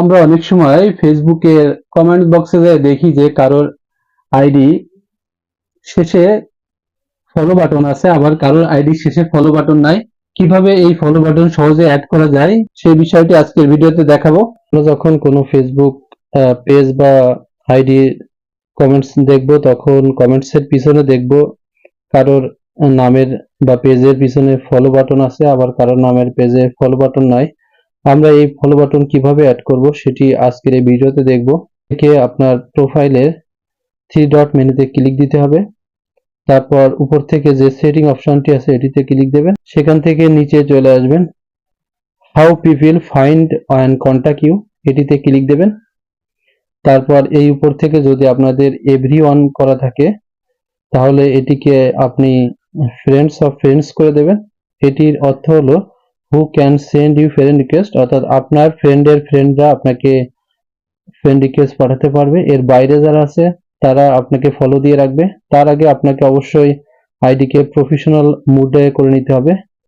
আমরা অনেক সময় ফেসবুকের কমেন্ট বক্সে দেখি যে কারোর আইডি শেষে ফলো বাটন আছে, আবার কারোর আইডি শেষে ফলো বাটন নাই। কীভাবে এই ফলো বাটন সহজে অ্যাড করা যায় সেই বিষয়টি আজকের ভিডিওতে দেখাবো। আমরা যখন কোনো ফেসবুক পেজ বা আইডি কমেন্টস দেখব, তখন কমেন্টস এর পিছনে দেখব কারোর নামের বা পেজের পিছনে ফলো বাটন আছে, আবার কারোর নামের পেজে ফলো বাটন নাই। আমরা এই ফলো বাটন কীভাবে অ্যাড করব সেটি আজকের এই ভিডিওতে দেখব। থেকে আপনার প্রোফাইলের থ্রি ডট মেনুতে ক্লিক দিতে হবে। তারপর উপর থেকে যে সেটিং অপশনটি আছে এটিতে ক্লিক দেবেন। সেখান থেকে নিচে চলে আসবেন। How people find and contact you এটিতে ক্লিক দেবেন। তারপর এই উপর থেকে যদি আপনাদের এভরি অন করা থাকে, তাহলে এটিকে আপনি ফ্রেন্ডস অফ ফ্রেন্ডস করে দেবেন। এটির অর্থ হলো who can send you friend request অর্থাৎ আপনার ফ্রেন্ডের ফ্রেন্ডরা আপনাকে ফ্রেন্ড রিকোয়েস্ট পাঠাতে পারবে। এর বাইরে যারা আছে, তারা আপনাকে ফলো দিয়ে রাখবে। তার আগে আপনাকে অবশ্যই আইডিকে প্রফেশনাল মুডে করে নিতে হবে।